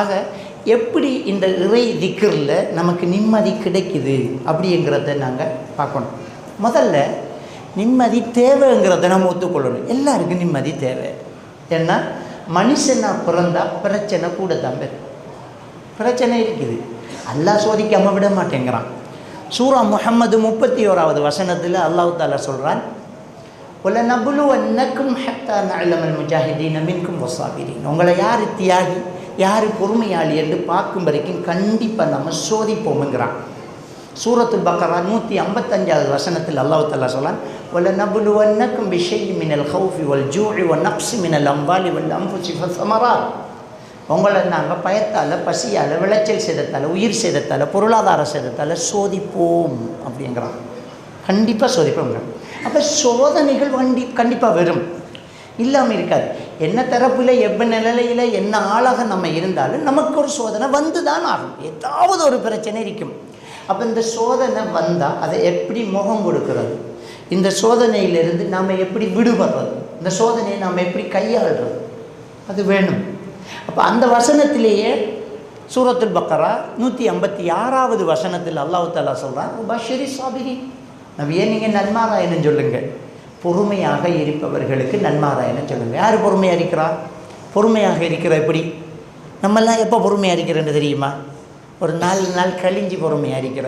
ஆக எப்படி இந்த இறை திக்கரில் நமக்கு நிம்மதி கிடைக்குது அப்படிங்கிறத நாங்கள் பார்க்கணும். முதல்ல நிம்மதி தேவைங்கிறத நம்ம ஒத்துக்கொள்ளணும். எல்லாருக்கும் நிம்மதி தேவை. ஏன்னா மனுஷனாக பிறந்தா பிரச்சனை கூட தான் பிரச்சனை இருக்குது. அல்லாஹ் சோதிக்காமல் விட மாட்டேங்கிறான். சூரா முஹம்மது முப்பத்தி ஓராவது வசனத்தில் அல்லாஹு தாலா சொல்கிறான் ஒல நபுலு அன்னக்கும் ஹத்தா நலமல் முஜாஹிதீன் மின்கும் ஒசாபிரின் உங்களை யார் தியாகி? யார் பொறுமையாளி என்று பார்க்கும் வரைக்கும் கண்டிப்பாக நம்ம சோதிப்போமுங்கிறான். சூரத்துல் பக்கரா நூற்றி ஐம்பத்தஞ்சாவது வசனத்தில் அல்லாஹல்லா சொல்லான் ஒல நபுலு அன்னக்கும் விஷய் மினல் ஹவுஃபி வல் ஜூழி ஒன் நப்சி மினல் அம்பாலி வல் அம்புசி சமரா உங்களை நாங்கள் பயத்தால் பசியால் விளைச்சல் சேதத்தால் உயிர் சேதத்தால் பொருளாதார சேதத்தால் சோதிப்போம் அப்படிங்கிறான். கண்டிப்பாக சோதிப்போங்கிறான் அப்போ சோதனைகள் வண்டி கண்டிப்பாக வரும். இல்லாமல் இருக்காது. என்ன தரப்பில் எப்ப நிலையில் என்ன ஆளாக நம்ம இருந்தாலும் நமக்கு ஒரு சோதனை வந்து தான் ஆகும். ஏதாவது ஒரு பிரச்சனை இருக்கும். அப்போ இந்த சோதனை வந்தால் அதை எப்படி முகம் கொடுக்கறது? இந்த சோதனையிலிருந்து நாம் எப்படி விடுபடுறது? இந்த சோதனையை நாம் எப்படி கையாளுறது? அது வேணும். அப்போ அந்த வசனத்திலேயே சூரத்துல் பக்கரா நூற்றி ஐம்பத்தி ஆறாவது வசனத்தில் அல்லாஹு தாலா சொல்கிறான் பஷரி சாபிரி நவியே நீங்கள் நன்மாராயணம் சொல்லுங்கள் பொறுமையாக இருப்பவர்களுக்கு நன்மாராயணம் சொல்லுங்கள் யார் பொறுமையாக இருக்கிறா? பொறுமையாக இருக்கிற எப்படி? நம்மெல்லாம் எப்போ பொறுமையாக இருக்கிறேன்னு தெரியுமா? ஒரு நாலு நாள் கழிஞ்சு பொறுமையாக இருக்கிற.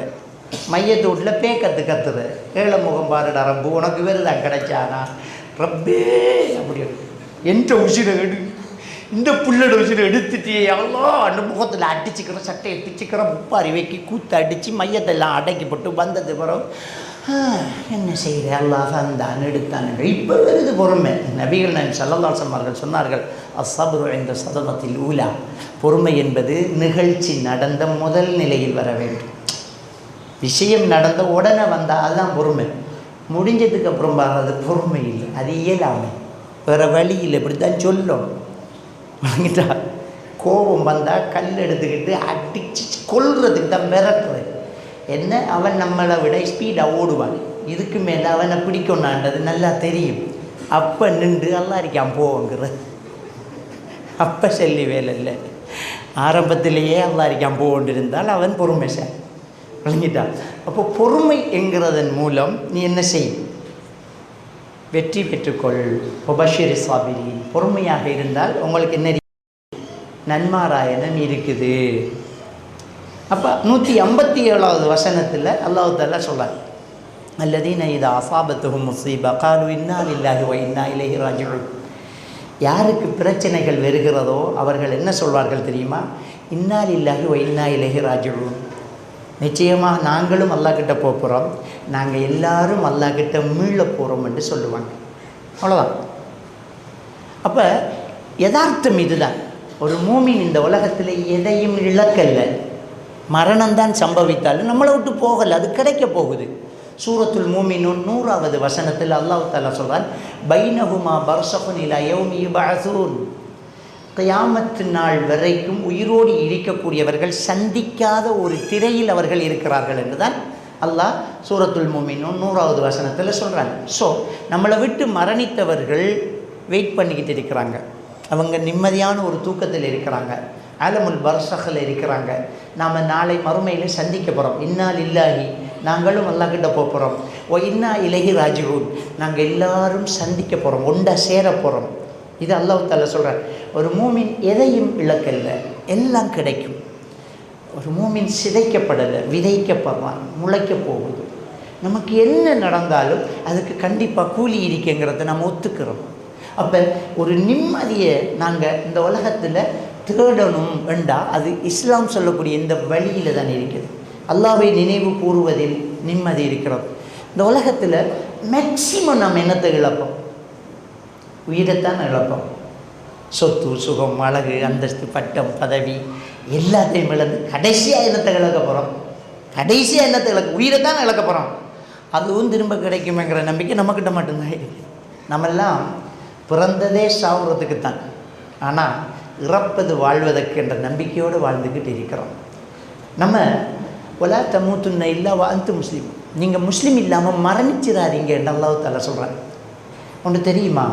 மையத்தூட்டில் பே கற்று கத்துற ஏழை முகம் பாருடா ரப்பு உனக்கு விருதான் கிடைச்சானா? ரப்பே அப்படி என்ற உசிரை எடு. இந்த புள்ளட உசிரை எடுத்துட்டியே எவ்வளோ அந்த முகத்தில் அடிச்சுக்கிறோம் சட்டையை பிச்சுக்கிறோம் உப்பாரி வைக்கி கூத்து அடித்து மையத்தெல்லாம் அடக்கி போட்டு வந்தது பிறகு என்ன செய்கிற அல்லாஹ் தந்தான் எடுத்தான் இப்போ வருது பொறுமை. நபிகள் நான் சல்லல்லாசம் அவர்கள் சொன்னார்கள் அசபுரு என்ற சதமத்தில் ஊலா. பொறுமை என்பது நிகழ்ச்சி நடந்த முதல் நிலையில் வர வேண்டும். விஷயம் நடந்த உடனே வந்தால் அதுதான் பொறுமை. முடிஞ்சதுக்கு அப்புறம் வர்றது பொறுமை இல்லை. அது இயலாமை. வேறு வழி இல்லை. இப்படி தான் சொல்லும் கோபம் வந்தால் கல் எடுத்துக்கிட்டு அடிச்சு கொள்றதுக்கு தான் மிரட்டுறது. என்ன? அவன் நம்மளை விட ஸ்பீடாக ஓடுவான். இதுக்கு மேலே அவனை பிடிக்கணான்றது நல்லா தெரியும். அப்போ நின்று நல்லா இருக்கான் போங்கிற. அப்போ சொல்லி வேலை இல்லை. ஆரம்பத்திலேயே நல்லா இருக்கான் போண்டிருந்தால் அவன் பொறுமை சார் விளங்கிட்டான். அப்போ பொறுமை என்கிறதன் மூலம் நீ என்ன செய்? வெற்றி பெற்றுக்கொள். உபஷிரி சாபிரி பொறுமையாக இருந்தால் உங்களுக்கு என்ன இருக்கு? நன்மாராயணம் இருக்குது. அப்போ நூற்றி ஐம்பத்தி ஏழாவது வசனத்தில் அல்லாஹு தாலா சொல்றார். அல்லதீன இது அசாபத்துகும் முசீபா காலு இன்னா இல்லாஹி வ இன்னா இலைஹி ராஜிஉன் யாருக்கு பிரச்சனைகள் வருகிறதோ அவர்கள் என்ன சொல்வார்கள் தெரியுமா? இன்னால் இல்லாஹி வ இன்னா இலகி ராஜிஉன் நிச்சயமாக நாங்களும் அல்லாக்கிட்ட போக போகிறோம் நாங்கள் எல்லாரும் அல்லாக்கிட்ட மீள போகிறோம் என்று சொல்லுவாங்க. அவ்வளோதான் அப்போ யதார்த்தம் இதுதான். ஒரு மூமின் இந்த உலகத்தில் எதையும் இழக்கல்ல மரணம்தான் சம்பவித்தாலும் நம்மளை விட்டு போகலை அது கிடைக்க போகுது. சூரத்துல் மூமினும் நூறாவது வசனத்தில் அல்லாஹ் தாலா சொல்கிறான் பைனகுமா பர்சகுன் இலா யௌமி யுபஅஸூன் கியாமத்து நாள் வரைக்கும் உயிரோடு இழிக்கக்கூடியவர்கள் சந்திக்காத ஒரு திரையில் அவர்கள் இருக்கிறார்கள் என்றுதான் அல்லாஹ் சூரத்துல் மூமினும் நூறாவது வசனத்தில் சொல்கிறாங்க ஸோ நம்மளை விட்டு மரணித்தவர்கள் வெயிட் பண்ணிக்கிட்டு இருக்கிறாங்க. அவங்க நிம்மதியான ஒரு தூக்கத்தில் இருக்கிறாங்க. ஆலமுல் பர்சகில் இருக்கிறாங்க. நாம் நாளை மறுமையில் சந்திக்க போகிறோம் இன்னால் இல்லாஹி நாங்களும் அல்லாக்கிட்ட போக போகிறோம் ஓ இன்னா இலகி ராஜிவூன் நாங்கள் எல்லாரும் சந்திக்க போகிறோம் ஒண்டா சேர போகிறோம் இது அல்லாஹ் தாலா சொல்கிறார் ஒரு மூமின் எதையும் இழக்கல்ல. எல்லாம் கிடைக்கும். ஒரு மூமின் சிதைக்கப்படலை விதைக்கப்படுறான் முளைக்க போகுது. நமக்கு என்ன நடந்தாலும் அதுக்கு கண்டிப்பாக கூலி இருக்குங்கிறத நம்ம ஒத்துக்கிறோம். அப்போ ஒரு நிம்மதியை நாங்கள் இந்த உலகத்தில் தேடணும் என்றா அது இஸ்லாம் சொல்லக்கூடிய இந்த வழியில் தான் இருக்குது. அல்லாவை நினைவு கூறுவதில் நிம்மதி இருக்கிறது. இந்த உலகத்தில் மேக்சிமம் நம்ம என்னத்தை இழப்போம்? உயிரைத்தான் இழப்போம். சொத்து சுகம் அழகு அந்தஸ்து பட்டம் பதவி எல்லாத்தையும் இழந்து கடைசியாக என்னத்தை இழக்க போகிறோம் கடைசியாக என்னத்தை இழக்க உயிரை தான் இழக்க போகிறோம் அதுவும் திரும்ப கிடைக்குமேங்கிற நம்பிக்கை நம்மக்கிட்ட மட்டும்தான் இருக்குது. நம்மெல்லாம் பிறந்ததே சாவுறதுக்கு தான் ஆனால் இறப்பது வாழ்வதற்கு என்ற நம்பிக்கையோடு வாழ்ந்துக்கிட்டு இருக்கிறோம். நம்ம ஒலா தமூத்துன்ன இல்லா வாழ்த்து முஸ்லீம். நீங்கள் முஸ்லீம் இல்லாமல் மரணிச்சிடாதீங்க நல்லா தலை சொல்கிறாங்க ஒன்று தெரியுமா?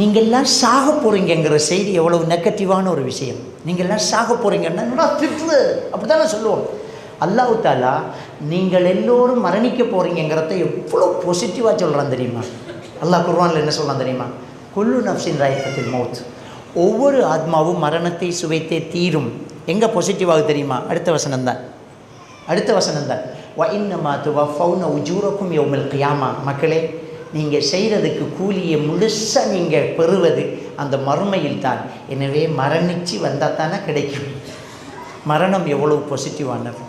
நீங்கள் எல்லாம் சாக போகிறீங்கிற செய்தி எவ்வளவு நெகட்டிவான ஒரு விஷயம். நீங்கள்லாம் சாக போகிறீங்கன்னா என்னடா திட்டு அப்படி தானே சொல்லுவோம். அல்லாஹ் தாலா நீங்கள் எல்லோரும் மரணிக்க போகிறீங்கிறத எவ்வளோ பாசிட்டிவாக சொல்கிறான் தெரியுமா? அல்லாஹ் குர்வானில் என்ன சொல்கிறான் தெரியுமா? குல்லு நப்சின் ராயத்தில் மௌத். ஒவ்வொரு ஆத்மாவும் மரணத்தை சுவைத்தே தீரும். எங்கே பாசிட்டிவாக தெரியுமா? அடுத்த வசனம் தான். அடுத்த வசனம் தான். வ இன்னமா துவஃபௌன உஜூரக்கும் யௌமல் கியாமா. மக்களே நீங்கள் செய்கிறதுக்கு கூலியை முழுசாக நீங்கள் பெறுவது அந்த மறுமையில் தான். எனவே மரணித்து வந்தால் தானே கிடைக்கும். மரணம் எவ்வளோ பாசிட்டிவானது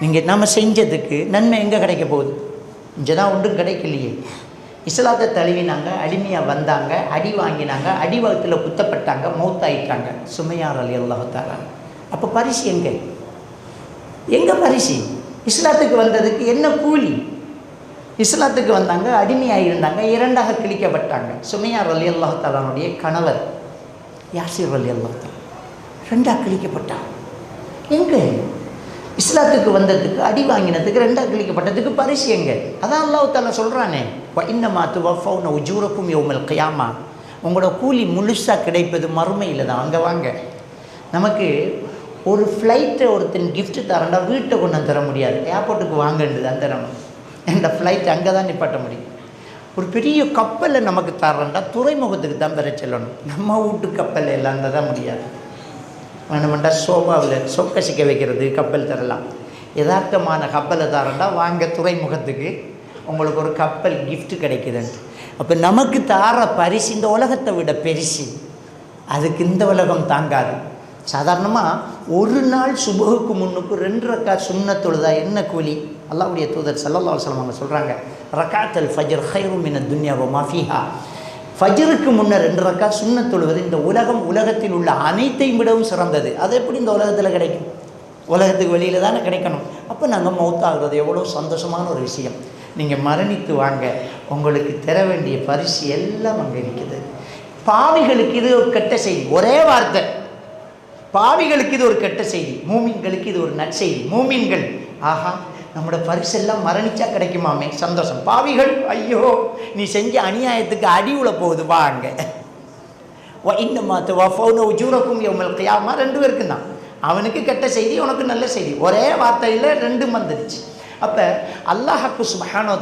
நீங்கள் நம்ம செஞ்சதுக்கு நன்மை எங்கே கிடைக்க போகுது? இங்கே தான் ஒன்றும் கிடைக்கலையே. இஸ்லாத்தை தழுவினாங்க அடிமையாக வந்தாங்க அடி வாங்கினாங்க அடிவகத்தில் குத்தப்பட்டாங்க மௌத்தாயிட்டாங்க. சுமையார் அலி அல்லாஹால அப்போ பரிசு எங்கே? எங்கே பரிசு? இஸ்லாத்துக்கு வந்ததுக்கு என்ன கூலி? இஸ்லாத்துக்கு வந்தாங்க அடிமையாக இருந்தாங்க இரண்டாக கிழிக்கப்பட்டாங்க. சுமையார் அலி அல்லாஹாலானுடைய கணவர் யாசிர் அலி அல்லாஹாலா ரெண்டாக கிழிக்கப்பட்டாங்க எங்கே? இஸ்லாத்துக்கு வந்ததுக்கு அடி வாங்கினதுக்கு ரெண்டாக கிழிக்கப்பட்டதுக்கு பரிசு எங்கே? அதான் அல்லாஹத்தாலா சொல்கிறானே இன்னமா துவஃபௌன உஜூரக்கும் யோமல் கியாமா உங்களோட கூலி முழுசாக கிடைப்பது மறுமையில் தான். அங்கே வாங்க. நமக்கு ஒரு ஃப்ளைட்டை ஒருத்தன் கிஃப்ட்டு தரண்டா வீட்டை கொண்டு வந்து தர முடியாது. ஏர்போர்ட்டுக்கு வாங்கன்றது அந்த நம்ம இந்த ஃப்ளைட் அங்கே தான் நிப்பாட்ட முடியும். ஒரு பெரிய கப்பலை நமக்கு தரண்டா துறைமுகத்துக்கு தான் பெற செல்லணும். நம்ம வீட்டு கப்பல் எல்லாம் தான் முடியாது. வேணுமெண்டா சோபாவில் சொக்க சிக்க வைக்கிறது கப்பல் தரலாம். யதார்த்தமான கப்பலை தரண்டா வாங்க துறைமுகத்துக்கு. உங்களுக்கு ஒரு கப்பல் கிஃப்ட் கிடைக்குதுன்ட்டு அப்போ நமக்கு தார பரிசு இந்த உலகத்தை விட பெருசு. அதுக்கு இந்த உலகம் தாங்காது. சாதாரணமாக ஒரு நாள் சுபகுக்கு முன்னுக்கு ரெண்டு ரக்கா சுண்ண தொழுதா என்ன கூலி? அல்லாவுடைய தூதர் சல்லல்லா சொல்லம் அவங்க சொல்கிறாங்க ரக்காத்தல் ஃபஜர் ஹைரும் என துன்யாவோ மாஃபிஹா ஃபஜருக்கு முன்னர் ரெண்டு ரக்கா சுண்ண தொழுவது இந்த உலகம் உலகத்தில் உள்ள அனைத்தையும் விடவும் சிறந்தது. அது எப்படி இந்த உலகத்தில் கிடைக்கும்? உலகத்துக்கு வெளியில் தானே கிடைக்கணும். அப்போ நாங்கள் மௌத்தாகிறது. எவ்வளோ சந்தோஷமான ஒரு விஷயம். நீங்கள் மரணித்து வாங்க. உங்களுக்கு தர வேண்டிய பரிசு எல்லாம் அங்கே இருக்குது பாவிகளுக்கு இது ஒரு கெட்ட செய்தி. ஒரே வார்த்தை. பாவிகளுக்கு இது ஒரு கெட்ட செய்தி. மூமின்களுக்கு இது ஒரு நற்செய்தி. மூமின்கள். ஆஹா நம்மளோட பரிசெல்லாம் மரணிச்சா கிடைக்குமாமே? சந்தோஷம். பாவிகள் ஐயோ நீ செஞ்ச அநியாயத்துக்கு அடி உள்ள போகுது. வாங்க. அங்கே இன்னமாத்து வஃபௌன உஜூரக்கும் எவ்வளோ கியாமா. ரெண்டு பேருக்கும் தான் அவனுக்கு கெட்ட செய்தி உனக்கு நல்ல செய்தி. ஒரே வார்த்தையில் ரெண்டும் வந்துடுச்சு அப்போ அல்லாஹாக்கு சுபஹானோ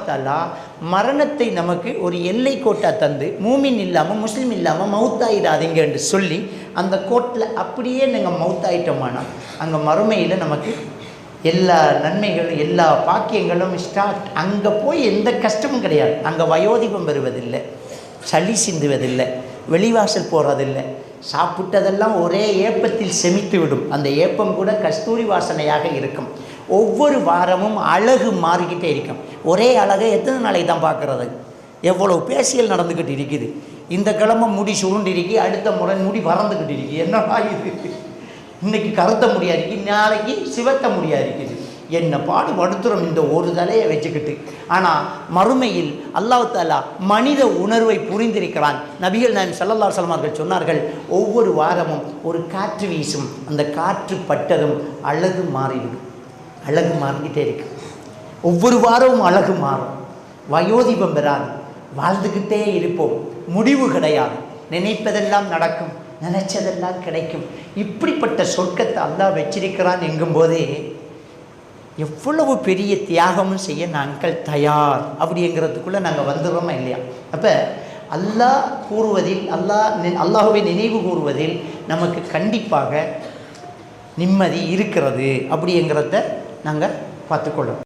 மரணத்தை நமக்கு ஒரு எல்லை கோட்டாக தந்து மூமின் இல்லாமல் முஸ்லீம் இல்லாமல் மவுத்தாயிடாதீங்கன்னு சொல்லி அந்த கோட்டில் அப்படியே நீங்கள் மவுத்தாயிட்டோமானா அங்கே மறுமையில் நமக்கு எல்லா நன்மைகளும் எல்லா பாக்கியங்களும் ஸ்டார்ட் அங்கே போய் எந்த கஷ்டமும் கிடையாது. அங்கே வயோதிபம் பெறுவதில்லை சளி சிந்துவதில்லை. வெளிவாசல் போகிறதில்லை சாப்பிட்டதெல்லாம் ஒரே ஏப்பத்தில் செமித்து விடும் அந்த ஏப்பம் கூட கஸ்தூரி வாசனையாக இருக்கும். ஒவ்வொரு வாரமும் அழகு மாறிக்கிட்டே இருக்கும். ஒரே அழகை எத்தனை நாளைக்கு தான் பார்க்குறது? எவ்வளோ பேசியல் நடந்துக்கிட்டு இருக்குது. இந்த கிழமை முடி சுருண்டு இருக்கி அடுத்த முறை முடி பறந்துக்கிட்டு இருக்கு. என்னடா இது? இன்றைக்கி கருத்த முடியா இருக்கு நாளைக்கு சிவத்த முடியா இருக்குது. என்ன பாடுபடுத்துகிறோம் இந்த ஒரு தலையை வச்சுக்கிட்டு. ஆனால் மறுமையில் அல்லாஹ் தாலா மனித உணர்வை புரிந்திருக்கிறான். நபிகள் நான் சல்லல்லா சலமார்கள் சொன்னார்கள் ஒவ்வொரு வாரமும் ஒரு காற்று வீசும். அந்த காற்று பட்டதும் அழகு மாறிவிடும். அழகு மாறிக்கிட்டே இருக்கு. ஒவ்வொரு வாரமும் அழகு மாறும். வயோதிபம் பெறாது. வாழ்ந்துக்கிட்டே இருப்போம். முடிவு கிடையாது. நினைப்பதெல்லாம் நடக்கும். நினைச்சதெல்லாம் கிடைக்கும். இப்படிப்பட்ட சொர்க்கத்தை அல்லா வச்சிருக்கிறான் எங்கும்போதே எவ்வளவு பெரிய தியாகமும் செய்ய நாங்கள் தயார் அப்படிங்கிறதுக்குள்ளே நாங்கள் வந்துடுறோமா இல்லையா? அப்போ அல்லாஹ் கூறுவதில் அல்லாஹ் நி- அல்லாஹுவை நினைவு கூறுவதில் நமக்கு கண்டிப்பாக நிம்மதி இருக்கிறது அப்படிங்கிறத நாங்கள் பார்த்துக்கொள்கிறோம்